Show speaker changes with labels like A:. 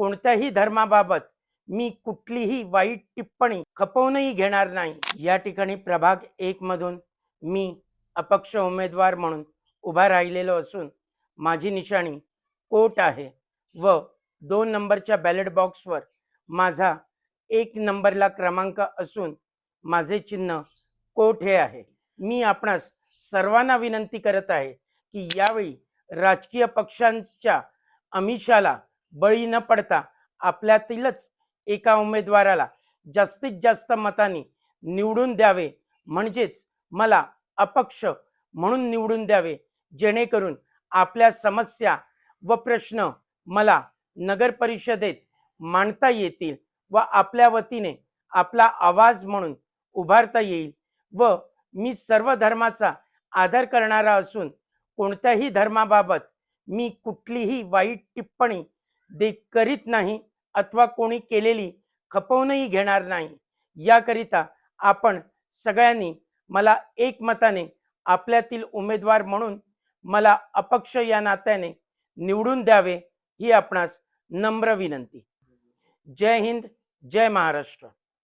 A: कोणत्याही धर्माबाबत मी कुठलीही वाईट टिप्पणी खपवूनही घेणार नाही. या ठिकाणी प्रभाग एक मधून मी अपक्ष उमेदवार म्हणून उभा राहिलेलो असून माझी निशाणी कोट आहे व दोन नंबरच्या बॅलेट बॉक्सवर माझा एक नंबरला क्रमांक असून माझे चिन्ह कोट हे आहे. मी आपणास सर्वांना विनंती करत आहे की यावेळी राजकीय पक्षांच्या अमिषाला बळी न पडता आपल्यातीलच एका उमेदवाराला जास्तीत जास्त मतांनी निवडून द्यावे. म्हणजेच मला अपक्ष म्हणून निवडून द्यावे. जेणेकरून आपल्या समस्या व प्रश्न मला नगर परिषदेत मांडता येतील व आपल्या वतीने आपला आवाज म्हणून उभारता येईल व मी सर्व धर्माचा आदर करणारा असून कोणत्याही धर्माबाबत मी कुठलीही वाईट टिप्पणी दे करीत नाही अथवा कोणी केलेली खपवूनही घेणार नाही. याकरिता आपण सगळ्यांनी मला एकमताने आपल्यातील उमेदवार म्हणून मला अपक्ष या नात्याने निवडून द्यावे ही आपणास नम्र विनंती. जय हिंद जय महाराष्ट्र.